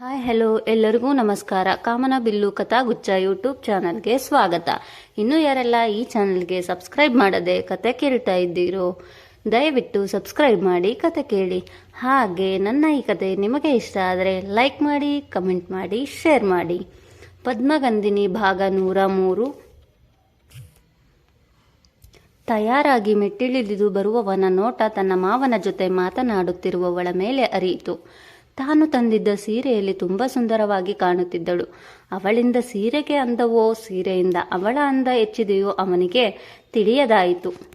Hi hello ಎಲ್ಲರಿಗೂ ನಮಸ್ಕಾರ. ಕಾಮನ bill ಕಥಾ ಗುಚ್ಚ ಯೂಟ್ಯೂಬ್ ಚಾನಲ್ಗೆ ಸ್ವಾಗತ. ಇನ್ನು ಯಾರೆಲ್ಲ ಈ ಚಾನಲ್ಗೆ ಸಬ್ಸ್ಕ್ರೈಬ್ ಮಾಡದೆ ಕತೆ ಕೇಳ್ತಾ ಇದ್ದೀರೋ, ದಯವಿಟ್ಟು ಸಬ್ಸ್ಕ್ರೈಬ್ ಮಾಡಿ ಕತೆ ಕೇಳಿ. ಹಾಗೆ ನನ್ನ ಈ ಕತೆ ನಿಮಗೆ ಇಷ್ಟ ಆದರೆ ಲೈಕ್ ಮಾಡಿ, ಕಮೆಂಟ್ ಮಾಡಿ, ಶೇರ್ ಮಾಡಿ. ಪದ್ಮಗಂಧಿನಿ ಭಾಗ ನೂರ ಮೂರು. ತಯಾರಾಗಿ ಮೆಟ್ಟಿಳಿದು ಬರುವವನ ನೋಟ ತನ್ನ ಮಾವನ ಜೊತೆ ಮಾತನಾಡುತ್ತಿರುವವಳ ಮೇಲೆ ಅರಿಯಿತು. ತಾನು ತಂದಿದ್ದ ಸೀರೆಯಲ್ಲಿ ತುಂಬಾ ಸುಂದರವಾಗಿ ಕಾಣುತ್ತಿದ್ದಳು. ಅವಳಿಂದ ಸೀರೆಗೆ ಅಂದವೋ, ಸೀರೆಯಿಂದ ಅವಳ ಅಂದ ಹೆಚ್ಚಿದೆಯೋ ಅವನಿಗೆ ತಿಳಿಯದಾಯಿತು.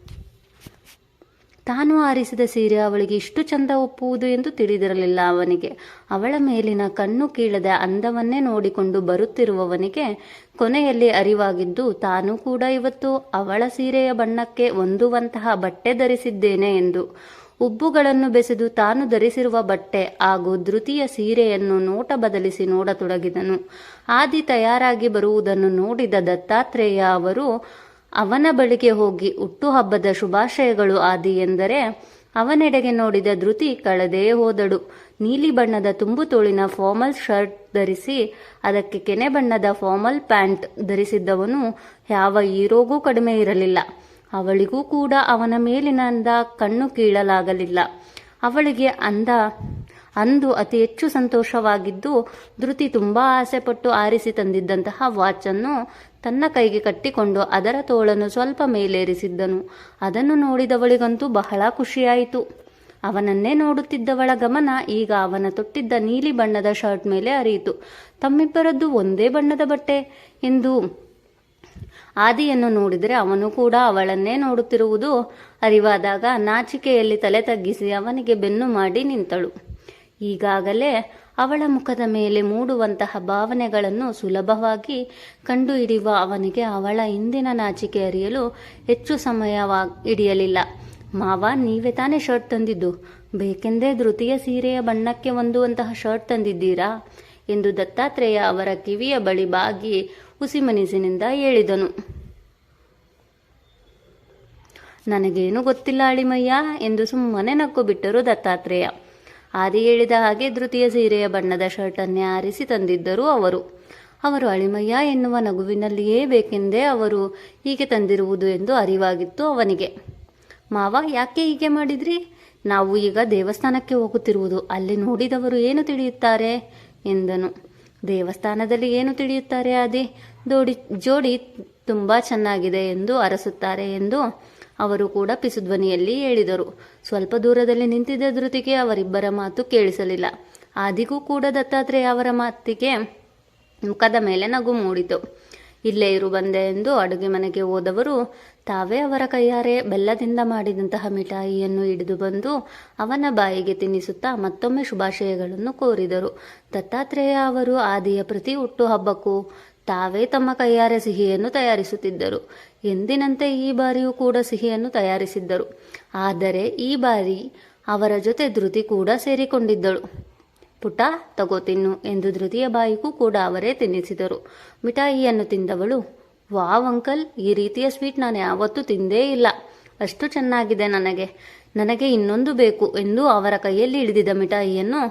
ತಾನು ಆರಿಸಿದ ಸೀರೆ ಅವಳಿಗೆ ಇಷ್ಟು ಚಂದ ಒಪ್ಪುವುದು ಎಂದು ತಿಳಿದಿರಲಿಲ್ಲ ಅವನಿಗೆ. ಅವಳ ಮೇಲಿನ ಕಣ್ಣು ಕೀಳದ ಅಂದವನ್ನೇ ನೋಡಿಕೊಂಡು ಬರುತ್ತಿರುವವನಿಗೆ ಕೊನೆಯಲ್ಲಿ ಅರಿವಾಗಿದ್ದು, ತಾನು ಕೂಡ ಇವತ್ತು ಅವಳ ಸೀರೆಯ ಬಣ್ಣಕ್ಕೆ ಹೊಂದುವಂತಹ ಬಟ್ಟೆ ಧರಿಸಿದ್ದೇನೆ ಎಂದು. ಉಬ್ಬುಗಳನ್ನು ಬೆಸೆದು ತಾನು ಧರಿಸಿರುವ ಬಟ್ಟೆ ಹಾಗೂ ಧೃತಿಯ ಸೀರೆಯನ್ನು ನೋಟ ಬದಲಿಸಿ ನೋಡತೊಡಗಿದನು. ಆದಿ ತಯಾರಾಗಿ ಬರುವುದನ್ನು ನೋಡಿದ ದತ್ತಾತ್ರೇಯ ಅವರು, ಅವನ ಬಳಿಗೆ ಹೋಗಿ ಹುಟ್ಟುಹಬ್ಬದ ಶುಭಾಶಯಗಳು ಆದಿ ಎಂದರೆ, ಅವನೆಡೆಗೆ ನೋಡಿದ ಧೃತಿ ಕಳೆದೇ ಹೋದಳು. ನೀಲಿ ಬಣ್ಣದ ತುಂಬು ತೋಳಿನ ಫಾರ್ಮಲ್ ಶರ್ಟ್ ಧರಿಸಿ, ಅದಕ್ಕೆ ಕೆನೆ ಬಣ್ಣದ ಫಾರ್ಮಲ್ ಪ್ಯಾಂಟ್ ಧರಿಸಿದ್ದವನು, ಯಾವ ಹೀರೋಗೂ ಕಡಿಮೆ ಇರಲಿಲ್ಲ. ಅವಳಿಗೂ ಕೂಡ ಅವನ ಮೇಲಿನ ಅಂದ ಕಣ್ಣು ಕೀಳಲಾಗಲಿಲ್ಲ. ಅವಳಿಗೆ ಅಂದ, ಅಂದು ಅತಿ ಹೆಚ್ಚು ಸಂತೋಷವಾಗಿದ್ದು ಧೃತಿ ತುಂಬಾ ಆಸೆಪಟ್ಟು ಆರಿಸಿ ತಂದಿದ್ದಂತಹ ವಾಚನ್ನು ತನ್ನ ಕೈಗೆ ಕಟ್ಟಿಕೊಂಡು ಅದರ ತೋಳನ್ನು ಸ್ವಲ್ಪ ಮೇಲೇರಿಸಿದ್ದನು. ಅದನ್ನು ನೋಡಿದವಳಿಗಂತೂ ಬಹಳ ಖುಷಿಯಾಯಿತು. ಅವನನ್ನೇ ನೋಡುತ್ತಿದ್ದವಳ ಗಮನ ಈಗ ಅವನ ತೊಟ್ಟಿದ್ದ ನೀಲಿ ಬಣ್ಣದ ಶರ್ಟ್ ಮೇಲೆ ಅರಿಯಿತು ತಮ್ಮಿಬ್ಬರದ್ದು ಒಂದೇ ಬಣ್ಣದ ಬಟ್ಟೆ ಎಂದು ಆದಿಯನ್ನು ನೋಡಿದರೆ ಅವನು ಕೂಡ ಅವಳನ್ನೇ ನೋಡುತ್ತಿರುವುದು. ಅರಿವಾದಾಗ ನಾಚಿಕೆಯಲ್ಲಿ ತಲೆ ತಗ್ಗಿಸಿ ಅವನಿಗೆ ಬೆನ್ನು ಮಾಡಿ ನಿಂತಳು. ಈಗಾಗಲೇ ಅವಳ ಮುಖದ ಮೇಲೆ ಮೂಡುವಂತಹ ಭಾವನೆಗಳನ್ನು ಸುಲಭವಾಗಿ ಕಂಡುಹಿಡಿಯುವ ಅವನಿಗೆ ಅವಳ ಹಿಂದಿನ ನಾಚಿಕೆ ಅರಿಯಲು ಹೆಚ್ಚು ಸಮಯವಾ ಹಿಡಿಯಲಿಲ್ಲ. ಮಾವ, ನೀವೇ ತಾನೇ ಶರ್ಟ್ ತಂದಿದ್ದು. ಬೇಕೆಂದೇ ಧೃತಿಯ ಸೀರೆಯ ಬಣ್ಣಕ್ಕೆ ಹೊಂದುವಂತಹ ಶರ್ಟ್ ತಂದಿದ್ದೀರಾ? ಎಂದು ದತ್ತಾತ್ರೇಯ ಅವರ ಕಿವಿಯ ಬಳಿ ಬಾಗಿ ಹುಸಿಮನಿಸಿನಿಂದ ಹೇಳಿದನು. ನನಗೇನು ಗೊತ್ತಿಲ್ಲ ಅಳಿಮಯ್ಯ ಎಂದು ಸುಮ್ಮನೆ ನಕ್ಕು ಬಿಟ್ಟರು ದತ್ತಾತ್ರೇಯ. ಆದಿ ಹೇಳಿದ ಹಾಗೆ ಧೃತಿಯ ಸೀರೆಯ ಬಣ್ಣದ ಶರ್ಟನ್ನೇ ಆರಿಸಿ ತಂದಿದ್ದರು ಅವರು. ಅವರು ಅಳಿಮಯ್ಯ ಎನ್ನುವ ನಗುವಿನಲ್ಲಿಯೇ ಬೇಕೆಂದೇ ಅವರು ಹೀಗೆ ತಂದಿರುವುದು ಎಂದು ಅರಿವಾಗಿತ್ತು ಅವನಿಗೆ. ಮಾವ, ಯಾಕೆ ಹೀಗೆ ಮಾಡಿದ್ರಿ? ನಾವು ಈಗ ದೇವಸ್ಥಾನಕ್ಕೆ ಹೋಗುತ್ತಿರುವುದು, ಅಲ್ಲಿ ನೋಡಿದವರು ಏನು ತಿಳಿಯುತ್ತಾರೆ? ಎಂದನು. ದೇವಸ್ಥಾನದಲ್ಲಿ ಏನು ತಿಳಿಯುತ್ತಾರೆ ಆದಿ? ದೋಡಿ, ಜೋಡಿ ತುಂಬ ಚೆನ್ನಾಗಿದೆ ಎಂದು ಅರಸುತ್ತಾರೆ ಎಂದು ಅವರು ಕೂಡ ಪಿಸುಧ್ವನಿಯಲ್ಲಿ ಹೇಳಿದರು. ಸ್ವಲ್ಪ ದೂರದಲ್ಲಿ ನಿಂತಿದ್ದ ಧೃತಿಗೆ ಅವರಿಬ್ಬರ ಮಾತು ಕೇಳಿಸಲಿಲ್ಲ. ಆದಿಗೂ ಕೂಡ ದತ್ತಾತ್ರೇಯ ಅವರ ಮಾತಿಗೆ ಮುಖದ ಮೇಲೆ ನಗು ಮೂಡಿತು. ಇಲ್ಲೇ ಇರು ಬಂದೆ ಎಂದು ಅಡುಗೆ ಮನೆಗೆ ಹೋದವರು ತಾವೇ ಅವರ ಕೈಯಾರೆ ಬೆಲ್ಲದಿಂದ ಮಾಡಿದಂತಹ ಮಿಠಾಯಿಯನ್ನು ಹಿಡಿದು ಬಂದು ಅವನ ಬಾಯಿಗೆ ತಿನ್ನಿಸುತ್ತಾ ಮತ್ತೊಮ್ಮೆ ಶುಭಾಶಯಗಳನ್ನು ಕೋರಿದರು. ದತ್ತಾತ್ರೇಯ ಅವರು ಆದಿಯ ಪ್ರತಿ ಹುಟ್ಟುಹಬ್ಬಕ್ಕೂ ತಾವೇ ತಮ್ಮ ಕೈಯಾರೆ ಸಿಹಿಯನ್ನು ತಯಾರಿಸುತ್ತಿದ್ದರು. ಎಂದಿನಂತೆ ಈ ಬಾರಿಯೂ ಕೂಡ ಸಿಹಿಯನ್ನು ತಯಾರಿಸಿದ್ದರು. ಆದರೆ ಈ ಬಾರಿ ಅವರ ಜೊತೆ ಧೃತಿ ಕೂಡ ಸೇರಿಕೊಂಡಿದ್ದಳು. ಪುಟ, ತಗೋ ತಿನ್ನು ಎಂದು ಧೃತಿಯ ಬಾಯಿಗೂ ಕೂಡ ಅವರೇ ತಿನ್ನಿಸಿದರು. ಮಿಠಾಯಿಯನ್ನು ತಿಂದವಳು ವಾವ್, ಅಂಕಲ್, ಈ ರೀತಿಯ ಸ್ವೀಟ್ ನಾನು ಯಾವತ್ತೂ ತಿಂದೇ ಇಲ್ಲ. ಅಷ್ಟು ಚೆನ್ನಾಗಿದೆ ನನಗೆ. ನನಗೆ ಇನ್ನೊಂದು ಬೇಕು ಎಂದು ಅವರ ಕೈಯಲ್ಲಿ ಹಿಡಿದಿದ್ದ ಮಿಠಾಯಿಯನ್ನು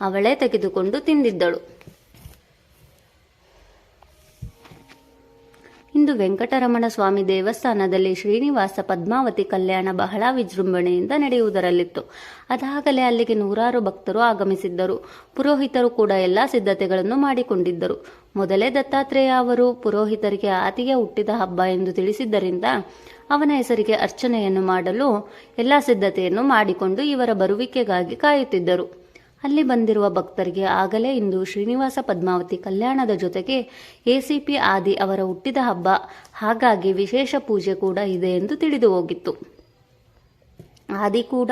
ಅವಳೇ ತೆಗೆದುಕೊಂಡು ತಿಂದಿದ್ದಳು. ಇಂದು ವೆಂಕಟರಮಣ ಸ್ವಾಮಿ ದೇವಸ್ಥಾನದಲ್ಲಿ ಶ್ರೀನಿವಾಸ ಪದ್ಮಾವತಿ ಕಲ್ಯಾಣ ಬಹಳ ವಿಜೃಂಭಣೆಯಿಂದ ನಡೆಯುವುದರಲ್ಲಿತ್ತು. ಅದಾಗಲೇ ಅಲ್ಲಿಗೆ ನೂರಾರು ಭಕ್ತರು ಆಗಮಿಸಿದ್ದರು. ಪುರೋಹಿತರು ಕೂಡ ಎಲ್ಲಾ ಸಿದ್ಧತೆಗಳನ್ನು ಮಾಡಿಕೊಂಡಿದ್ದರು. ಮೊದಲೇ ದತ್ತಾತ್ರೇಯ ಅವರು ಪುರೋಹಿತರಿಗೆ ಆತಿಗೆ ಹುಟ್ಟಿದ ಹಬ್ಬ ಎಂದು ತಿಳಿಸಿದ್ದರಿಂದ ಅವನ ಹೆಸರಿಗೆ ಅರ್ಚನೆಯನ್ನು ಮಾಡಲು ಎಲ್ಲ ಸಿದ್ಧತೆಯನ್ನು ಮಾಡಿಕೊಂಡು ಇವರ ಬರುವಿಕೆಗಾಗಿ ಕಾಯುತ್ತಿದ್ದರು. ಅಲ್ಲಿ ಬಂದಿರುವ ಭಕ್ತರಿಗೆ ಆಗಲೇ ಇಂದು ಶ್ರೀನಿವಾಸ ಪದ್ಮಾವತಿ ಕಲ್ಯಾಣದ ಜೊತೆಗೆ ಎಸಿಪಿ ಆದಿ ಅವರ ಹುಟ್ಟಿದ ಹಬ್ಬ. ಹಾಗಾಗಿ ವಿಶೇಷ ಪೂಜೆ ಕೂಡ ಇದೆ ಎಂದು ತಿಳಿದು ಹೋಗಿತ್ತು. ಆದಿ ಕೂಡ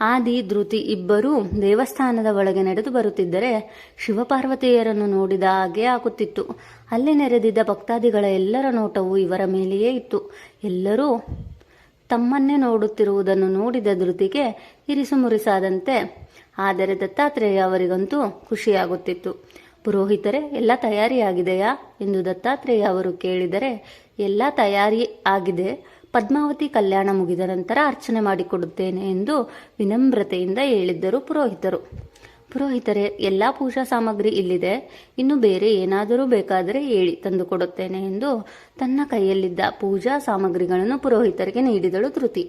ಆದಿ, ಧೃತಿ ಇಬ್ಬರೂ ದೇವಸ್ಥಾನದ ಒಳಗೆ ನಡೆದು ಬರುತ್ತಿದ್ದರೆ ಶಿವಪಾರ್ವತಿಯರನ್ನು ನೋಡಿದ ಹಾಗೆ ಆಗುತ್ತಿತ್ತು. ಅಲ್ಲಿ ನೆರೆದಿದ್ದ ಭಕ್ತಾದಿಗಳ ಎಲ್ಲರ ನೋಟವು ಇವರ ಮೇಲೆಯೇ ಇತ್ತು. ಎಲ್ಲರೂ ತಮ್ಮನ್ನೇ ನೋಡುತ್ತಿರುವುದನ್ನು ನೋಡಿದ ಧೃತಿಗೆ ಇರಿಸು ಮುರಿಸಾದಂತೆ. ಆದರೆ ದತ್ತಾತ್ರೇಯ ಅವರಿಗಂತೂ ಖುಷಿಯಾಗುತ್ತಿತ್ತು. ಪುರೋಹಿತರೆ, ಎಲ್ಲ ತಯಾರಿಯಾಗಿದೆಯಾ? ಎಂದು ದತ್ತಾತ್ರೇಯ ಅವರು ಕೇಳಿದರೆ, ಎಲ್ಲ ತಯಾರಿ ಆಗಿದೆ. ಪದ್ಮಾವತಿ ಕಲ್ಯಾಣ ಮುಗಿದ ನಂತರ ಅರ್ಚನೆ ಮಾಡಿಕೊಡುತ್ತೇನೆ ಎಂದು ವಿನಮ್ರತೆಯಿಂದ ಹೇಳಿದ್ದರು ಪುರೋಹಿತರು. ಪುರೋಹಿತರೆ, ಎಲ್ಲ ಪೂಜಾ ಸಾಮಗ್ರಿ ಇಲ್ಲಿದೆ. ಇನ್ನು ಬೇರೆ ಏನಾದರೂ ಬೇಕಾದರೆ ಹೇಳಿ ತಂದು ಕೊಡುತ್ತೇನೆ ಎಂದು ತನ್ನ ಕೈಯಲ್ಲಿದ್ದ ಪೂಜಾ ಸಾಮಗ್ರಿಗಳನ್ನು ಪುರೋಹಿತರಿಗೆ ನೀಡಿದಳು ತೃತಿ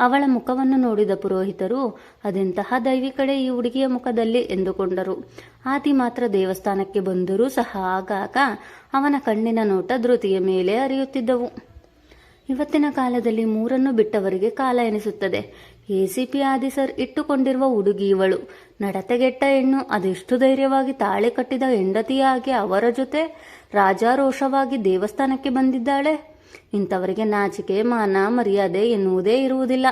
ಅವಳ ಮುಖವನ್ನು ನೋಡಿದ ಪುರೋಹಿತರು, ಅದೆಂತಹ ದೈವಿಕಡೆ ಈ ಹುಡುಗಿಯ ಮುಖದಲ್ಲಿ? ಎಂದುಕೊಂಡರು. ಆದಿ ಮಾತ್ರ ದೇವಸ್ಥಾನಕ್ಕೆ ಬಂದರೂ ಸಹ ಆಗಾಗ ಅವನ ಕಣ್ಣಿನ ನೋಟ ಧೃತಿಯ ಮೇಲೆ ಅರಿಯುತ್ತಿದ್ದವು ಇವತ್ತಿನ ಕಾಲದಲ್ಲಿ ಮೂರನ್ನು ಬಿಟ್ಟವರಿಗೆ ಕಾಲ ಎನಿಸುತ್ತದೆ. ಎಸಿಪಿ ಆದಿ ಸರ್ ಇಟ್ಟುಕೊಂಡಿರುವ ಹುಡುಗಿ ಇವಳು ನಡತೆಗೆಟ್ಟ ಹೆಣ್ಣು ಅದೆಷ್ಟು ಧೈರ್ಯವಾಗಿ ತಾಳೆ ಕಟ್ಟಿದ ಹೆಂಡತಿಯಾಗಿ ಅವರ ಜೊತೆ ರಾಜಾರೋಷವಾಗಿ ದೇವಸ್ಥಾನಕ್ಕೆ ಬಂದಿದ್ದಾಳೆ. ಇಂಥವರಿಗೆ ನಾಚಿಕೆ, ಮಾನ, ಮರ್ಯಾದೆ ಎನ್ನುವುದೇ ಇರುವುದಿಲ್ಲ.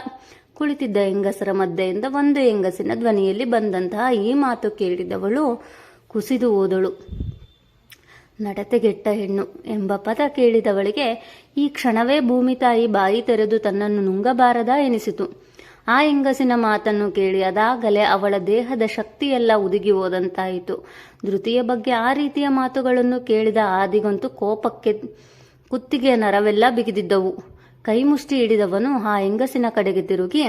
ಕುಳಿತಿದ್ದ ಹೆಂಗಸರ ಮಧ್ಯೆಯಿಂದ ಒಂದು ಹೆಂಗಸಿನ ಧ್ವನಿಯಲ್ಲಿ ಬಂದಂತಹ ಈ ಮಾತು ಕೇಳಿದವಳು ಕುಸಿದು ಹೋದಳು. ನಡತೆಗೆಟ್ಟ ಹೆಣ್ಣು ಎಂಬ ಪದ ಕೇಳಿದವಳಿಗೆ ಈ ಕ್ಷಣವೇ ಭೂಮಿ ತಾಯಿ ಬಾಯಿ ತೆರೆದು ತನ್ನನ್ನು ನುಂಗಬಾರದ ಎನಿಸಿತು. ಆ ಹೆಂಗಸಿನ ಮಾತನ್ನು ಕೇಳಿ ಅದಾಗಲೇ ಅವಳ ದೇಹದ ಶಕ್ತಿಯೆಲ್ಲ ಉದುಗಿ ಹೋದಂತಾಯಿತು. ಧೃತಿಯ ಬಗ್ಗೆ ಆ ರೀತಿಯ ಮಾತುಗಳನ್ನು ಕೇಳಿದ ಆದಿಗಂತೂ ಕೋಪಕ್ಕೆ, ಕುತ್ತಿಗೆಯ ನರವೆಲ್ಲ ಬಿಗಿದಿದ್ದವು. ಕೈ ಮುಷ್ಟಿ ಹಿಡಿದವನು ಆ ಹೆಂಗಸಿನ ಕಡೆಗೆ ತಿರುಗಿ,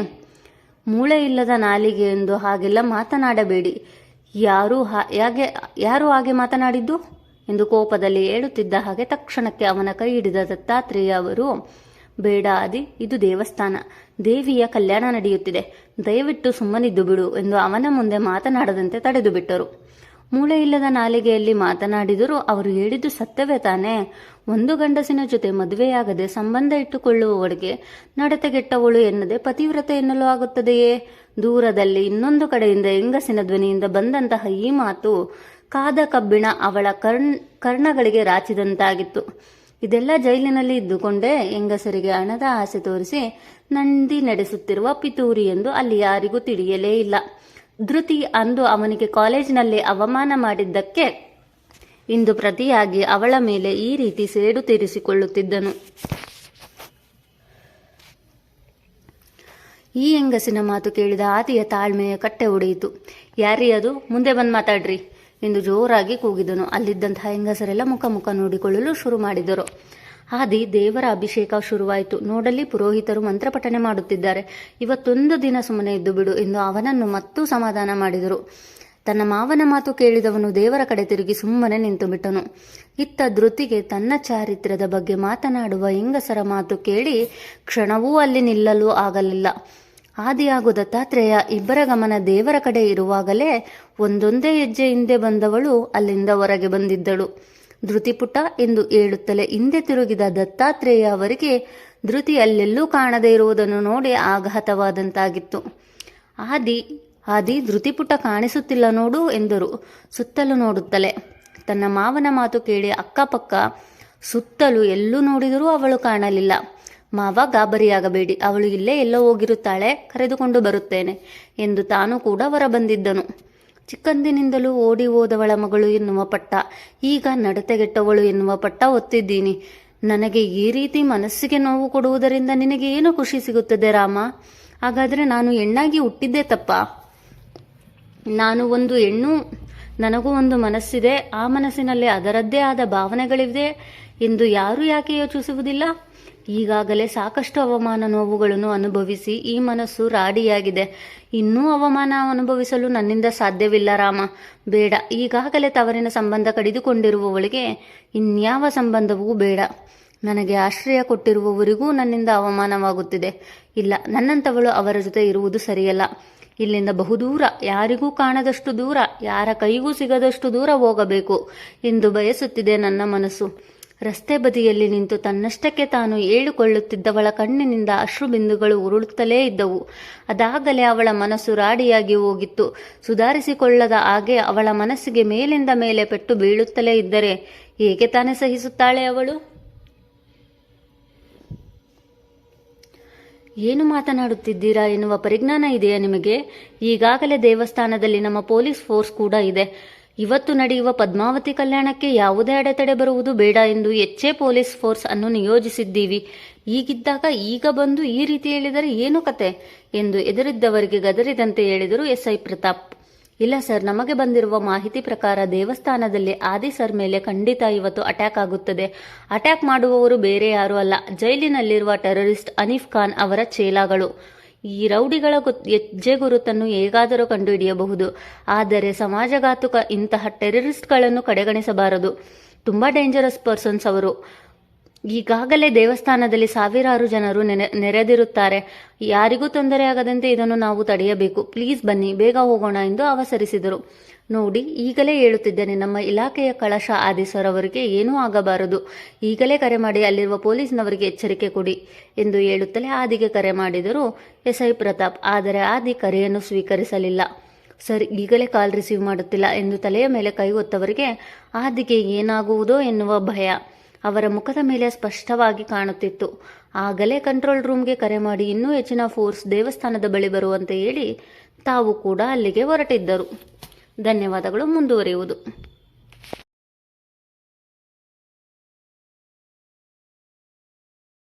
ಮೂಳೆ ಇಲ್ಲದ ನಾಲಿಗೆ ಎಂದು ಹಾಗೆಲ್ಲ ಮಾತನಾಡಬೇಡಿ. ಯಾರು ಹಾಗೆ ಯಾರು ಹಾಗೆ ಮಾತನಾಡಿದ್ದು? ಎಂದು ಕೋಪದಲ್ಲಿ ಹೇಳುತ್ತಿದ್ದ ಹಾಗೆ ತಕ್ಷಣಕ್ಕೆ ಅವನ ಕೈ ಹಿಡಿದ ದತ್ತಾತ್ರೇಯ ಅವರು, ಬೇಡ ಆದಿ, ಇದು ದೇವಸ್ಥಾನ. ದೇವಿಯ ಕಲ್ಯಾಣ ನಡೆಯುತ್ತಿದೆ. ದಯವಿಟ್ಟು ಸುಮ್ಮನಿದ್ದು ಬಿಡು ಎಂದು ಅವನ ಮುಂದೆ ಮಾತನಾಡದಂತೆ ತಡೆದು ಬಿಟ್ಟರು. ಮೂಳೆ ಇಲ್ಲದ ನಾಲಿಗೆಯಲ್ಲಿ ಮಾತನಾಡಿದರೂ ಅವರು ಹೇಳಿದ್ದು ಸತ್ಯವೇ ತಾನೇ. ಒಂದು ಗಂಡಸಿನ ಜೊತೆ ಮದುವೆಯಾಗದೆ ಸಂಬಂಧ ಇಟ್ಟುಕೊಳ್ಳುವವಳಿಗೆ ನಡತೆಗೆಟ್ಟವಳು ಎನ್ನದೆ ಪತಿವ್ರತೆ ಎನ್ನಲು ಆಗುತ್ತದೆಯೇ? ದೂರದಲ್ಲಿ ಇನ್ನೊಂದು ಕಡೆಯಿಂದ ಹೆಂಗಸಿನ ಧ್ವನಿಯಿಂದ ಬಂದಂತಹ ಈ ಮಾತು ಕಾದ ಕಬ್ಬಿಣ ಅವಳ ಕರ್ಣ, ಕರ್ಣಗಳಿಗೆ ರಾಚಿದಂತಾಗಿತ್ತು. ಇದೆಲ್ಲ ಜೈಲಿನಲ್ಲಿ ಇದ್ದುಕೊಂಡೇ ಹೆಂಗಸರಿಗೆ ಹಣದ ಆಸೆ ತೋರಿಸಿ ನಂದಿ ನಡೆಸುತ್ತಿರುವ ಪಿತೂರಿ ಎಂದು ಅಲ್ಲಿ ಯಾರಿಗೂ ತಿಳಿಯಲೇ ಇಲ್ಲ. ಧೃತಿ ಅಂದು ಅವನಿಗೆ ಕಾಲೇಜಿನಲ್ಲಿ ಅವಮಾನ ಮಾಡಿದ್ದಕ್ಕೆ ಇಂದು ಪ್ರತಿಯಾಗಿ ಅವಳ ಮೇಲೆ ಈ ರೀತಿ ಸೇಡು ತೀರಿಸಿಕೊಳ್ಳುತ್ತಿದ್ದನು. ಈ ಹೆಂಗಸಿನ ಮಾತು ಕೇಳಿದ ಆದಿಯ ತಾಳ್ಮೆಯ ಕಟ್ಟೆ ಒಡೆಯಿತು. ಯಾರೀ ಅದು? ಮುಂದೆ ಬಂದು ಮಾತಾಡ್ರಿ. ಎಂದು ಜೋರಾಗಿ ಕೂಗಿದನು. ಅಲ್ಲಿದ್ದಂತಹ ಹೆಂಗಸರೆಲ್ಲ ಮುಖ ಮುಖ ನೋಡಿಕೊಳ್ಳಲು ಶುರು ಮಾಡಿದರು. ಆದಿ ದೇವರ ಅಭಿಷೇಕ ಶುರುವಾಯಿತು. ನೋಡಲಿ, ಪುರೋಹಿತರು ಮಂತ್ರಪಠನೆ ಮಾಡುತ್ತಿದ್ದಾರೆ. ಇವತ್ತೊಂದು ದಿನ ಸುಮ್ಮನೆ ಇದ್ದು ಬಿಡು ಎಂದು ಅವನನ್ನು ಮತ್ತೂ ಸಮಾಧಾನ ಮಾಡಿದರು. ತನ್ನ ಮಾವನ ಮಾತು ಕೇಳಿದವನು ದೇವರ ಕಡೆ ತಿರುಗಿ ಸುಮ್ಮನೆ ನಿಂತು ಬಿಟ್ಟನು. ಇತ್ತ ಧೃತಿಗೆ ತನ್ನ ಚಾರಿತ್ರ್ಯದ ಬಗ್ಗೆ ಮಾತನಾಡುವ ಹೆಂಗಸರ ಮಾತು ಕೇಳಿ ಕ್ಷಣವೂ ಅಲ್ಲಿ ನಿಲ್ಲಲು ಆಗಲಿಲ್ಲ. ಆದಿಯಾಗು ದತ್ತಾತ್ರೇಯ ಇಬ್ಬರ ಗಮನ ದೇವರ ಕಡೆ ಇರುವಾಗಲೇ ಒಂದೊಂದೇ ಹೆಜ್ಜೆ ಹಿಂದೆ ಬಂದವಳು ಅಲ್ಲಿಂದ ಹೊರಗೆ ಬಂದಿದ್ದಳು. ಧೃತಿಪುಟ ಎಂದು ಹೇಳುತ್ತಲೇ ಹಿಂದೆ ತಿರುಗಿದ ದತ್ತಾತ್ರೇಯ ಅವರಿಗೆ ಧೃತಿ ಅಲ್ಲೆಲ್ಲೂ ಕಾಣದೇ ಇರುವುದನ್ನು ನೋಡಿ ಆಘಾತವಾದಂತಾಗಿತ್ತು. ಆದಿ ಆದಿ ಧೃತಿಪುಟ ಕಾಣಿಸುತ್ತಿಲ್ಲ ನೋಡು ಎಂದರು. ಸುತ್ತಲೂ ನೋಡುತ್ತಲೇ. ತನ್ನ ಮಾವನ ಮಾತು ಕೇಳಿ ಅಕ್ಕಪಕ್ಕ ಸುತ್ತಲೂ ಎಲ್ಲೂ ನೋಡಿದರೂ ಅವಳು ಕಾಣಲಿಲ್ಲ. ಮಾವ ಗಾಬರಿಯಾಗಬೇಡಿ, ಅವಳು ಇಲ್ಲೇ ಎಲ್ಲೋ ಹೋಗಿರುತ್ತಾಳೆ, ಕರೆದುಕೊಂಡು ಬರುತ್ತೇನೆ ಎಂದು ತಾನು ಕೂಡ ಹೊರಬಂದಿದ್ದನು. ಚಿಕ್ಕಂದಿನಿಂದಲೂ ಓಡಿ ಹೋದವಳ ಮಗಳು ಎನ್ನುವ ಪಟ್ಟ, ಈಗ ನಡತೆಗೆಟ್ಟವಳು ಎನ್ನುವ ಪಟ್ಟ ಒತ್ತಿದ್ದೀನಿ. ನನಗೆ ಈ ರೀತಿ ಮನಸ್ಸಿಗೆ ನೋವು ಕೊಡುವುದರಿಂದ ನಿನಗೆ ಏನು ಖುಷಿ ಸಿಗುತ್ತದೆ ರಾಮ? ಹಾಗಾದರೆ ನಾನು ಹೆಣ್ಣಾಗಿ ಹುಟ್ಟಿದ್ದೆ ತಪ್ಪ? ನಾನು ಒಂದು ಹೆಣ್ಣು ನನಗೂ ಒಂದು ಮನಸ್ಸಿದೆ. ಆ ಮನಸ್ಸಿನಲ್ಲಿ ಅದರದ್ದೇ ಆದ ಭಾವನೆಗಳಿವೆ ಎಂದು ಯಾರು ಯಾಕೆ ಯೋಚಿಸುವುದಿಲ್ಲ? ಈಗಾಗಲೇ ಸಾಕಷ್ಟು ಅವಮಾನ ನೋವುಗಳನ್ನು ಅನುಭವಿಸಿ ಈ ಮನಸ್ಸು ರಾಡಿಯಾಗಿದೆ. ಇನ್ನೂ ಅವಮಾನ ಅನುಭವಿಸಲು ನನ್ನಿಂದ ಸಾಧ್ಯವಿಲ್ಲ ರಾಮ. ಬೇಡ, ಈಗಾಗಲೇ ತವರಿನ ಸಂಬಂಧ ಕಡಿದುಕೊಂಡಿರುವವಳಿಗೆ ಇನ್ಯಾವ ಸಂಬಂಧವೂ ಬೇಡ. ನನಗೆ ಆಶ್ರಯ ಕೊಟ್ಟಿರುವವರಿಗೂ ನನ್ನಿಂದ ಅವಮಾನವಾಗುತ್ತಿದೆ. ಇಲ್ಲ ನನ್ನಂಥವಳು ಅವರ ಜೊತೆ ಇರುವುದು ಸರಿಯಲ್ಲ. ಇಲ್ಲಿಂದ ಬಹುದೂರ, ಯಾರಿಗೂ ಕಾಣದಷ್ಟು ದೂರ, ಯಾರ ಕೈಗೂ ಸಿಗದಷ್ಟು ದೂರ ಹೋಗಬೇಕು ಎಂದು ಬಯಸುತ್ತಿದೆ ನನ್ನ ಮನಸ್ಸು. ರಸ್ತೆ ಬದಿಯಲ್ಲಿ ನಿಂತು ತನ್ನಷ್ಟಕ್ಕೆ ತಾನು ಏಳುಕೊಳ್ಳುತ್ತಿದ್ದವಳ ಕಣ್ಣಿನಿಂದ ಅಶ್ರುಬಿಂದುಗಳು ಉರುಳುತ್ತಲೇ ಇದ್ದವು. ಅದಾಗಲೇ ಅವಳ ಮನಸ್ಸು ರಾಡಿಯಾಗಿ ಹೋಗಿತ್ತು. ಸುಧಾರಿಸಿಕೊಳ್ಳದ ಹಾಗೆ ಅವಳ ಮನಸ್ಸಿಗೆ ಮೇಲಿಂದ ಮೇಲೆ ಪೆಟ್ಟು ಬೀಳುತ್ತಲೇ ಇದ್ದರೆ ಹೇಗೆ ತಾನೇ ಸಹಿಸುತ್ತಾಳೆ ಅವಳು? ಏನು ಮಾತನಾಡುತ್ತಿದ್ದೀರಾ ಎನ್ನುವ ಪರಿಜ್ಞಾನ ಇದೆಯಾ ನಿಮಗೆ? ಈಗಾಗಲೇ ದೇವಸ್ಥಾನದಲ್ಲಿ ನಮ್ಮ ಪೊಲೀಸ್ ಫೋರ್ಸ್ ಕೂಡ ಇದೆ. ಇವತ್ತು ನಡೆಯುವ ಪದ್ಮಾವತಿ ಕಲ್ಯಾಣಕ್ಕೆ ಯಾವುದೇ ಅಡೆತಡೆ ಬರುವುದು ಬೇಡ ಎಂದು ಹೆಚ್ಚೇ ಪೊಲೀಸ್ ಫೋರ್ಸ್ ಅನ್ನು ನಿಯೋಜಿಸಿದ್ದೀವಿ. ಈಗಿದ್ದಾಗ ಈಗ ಬಂದು ಈ ರೀತಿ ಹೇಳಿದರೆ ಏನು ಕತೆ? ಎಂದು ಎದುರಿದ್ದವರಿಗೆ ಗದರಿದಂತೆ ಹೇಳಿದರು ಎಸ್ಐ ಪ್ರತಾಪ್. ಇಲ್ಲ ಸರ್, ನಮಗೆ ಬಂದಿರುವ ಮಾಹಿತಿ ಪ್ರಕಾರ ದೇವಸ್ಥಾನದಲ್ಲಿ ಆದಿ ಸರ್ ಮೇಲೆ ಖಂಡಿತ ಇವತ್ತು ಅಟ್ಯಾಕ್ ಆಗುತ್ತದೆ. ಅಟ್ಯಾಕ್ ಮಾಡುವವರು ಬೇರೆ ಯಾರೂ ಅಲ್ಲ, ಜೈಲಿನಲ್ಲಿರುವ ಟೆರರಿಸ್ಟ್ ಅನೀಫ್ ಖಾನ್ ಅವರ ಚೇಲಾಗಳು. ಈ ರೌಡಿಗಳ ಹೆಜ್ಜೆ ಗುರುತನ್ನು ಹೇಗಾದರೂ ಕಂಡುಹಿಡಿಯಬಹುದು. ಆದರೆ ಸಮಾಜಘಾತುಕ ಇಂತಹ ಟೆರರಿಸ್ಟ್ಗಳನ್ನು ಕಡೆಗಣಿಸಬಾರದು. ತುಂಬ ಡೇಂಜರಸ್ ಪರ್ಸನ್ಸ್ ಅವರು. ಈಗಾಗಲೇ ದೇವಸ್ಥಾನದಲ್ಲಿ ಸಾವಿರಾರು ಜನರು ನೆನೆ, ನೆರೆದಿರುತ್ತಾರೆ. ಯಾರಿಗೂ ತೊಂದರೆಯಾಗದಂತೆ ಇದನ್ನು ನಾವು ತಡೆಯಬೇಕು. ಪ್ಲೀಸ್ ಬನ್ನಿ, ಬೇಗ ಹೋಗೋಣ ಎಂದು ಅವಸರಿಸಿದರು. ನೋಡಿ, ಈಗಲೇ ಹೇಳುತ್ತಿದ್ದೇನೆ, ನಮ್ಮ ಇಲಾಖೆಯ ಕಳಶ ಆದಿಸರ್ ಅವರಿಗೆ ಏನೂ ಆಗಬಾರದು. ಈಗಲೇ ಕರೆ ಮಾಡಿ, ಅಲ್ಲಿರುವ ಪೊಲೀಸ್ನವರಿಗೆ ಎಚ್ಚರಿಕೆ ಕೊಡಿ ಎಂದು ಹೇಳುತ್ತಲೇ ಆದಿಗೆ ಕರೆ ಮಾಡಿದರು ಎಸ್ ಐ ಪ್ರತಾಪ್. ಆದರೆ ಆದಿ ಕರೆಯನ್ನು ಸ್ವೀಕರಿಸಲಿಲ್ಲ. ಸರ್, ಈಗಲೇ ಕಾಲ್ ರಿಸೀವ್ ಮಾಡುತ್ತಿಲ್ಲ ಎಂದು ತಲೆಯ ಮೇಲೆ ಕೈ ಒತ್ತವರಿಗೆ ಆದಿಗೆ ಏನಾಗುವುದೋ ಎನ್ನುವ ಭಯ. ಅವರ ಮುಖದ ಮೇಲೆ ಸ್ಪಷ್ಟವಾಗಿ ಕಾಣುತ್ತಿತ್ತು. ಆಗಲೇ ಕಂಟ್ರೋಲ್ ರೂಮ್ಗೆ ಕರೆ ಮಾಡಿ ಇನ್ನೂ ಹೆಚ್ಚಿನ ಫೋರ್ಸ್ ದೇವಸ್ಥಾನದ ಬಳಿ ಬರುವಂತೆ ಹೇಳಿ ತಾವು ಕೂಡ ಅಲ್ಲಿಗೆ ಹೊರಟಿದ್ದರು. ಧನ್ಯವಾದಗಳು, ಮುಂದುವರಿಯುವುದು.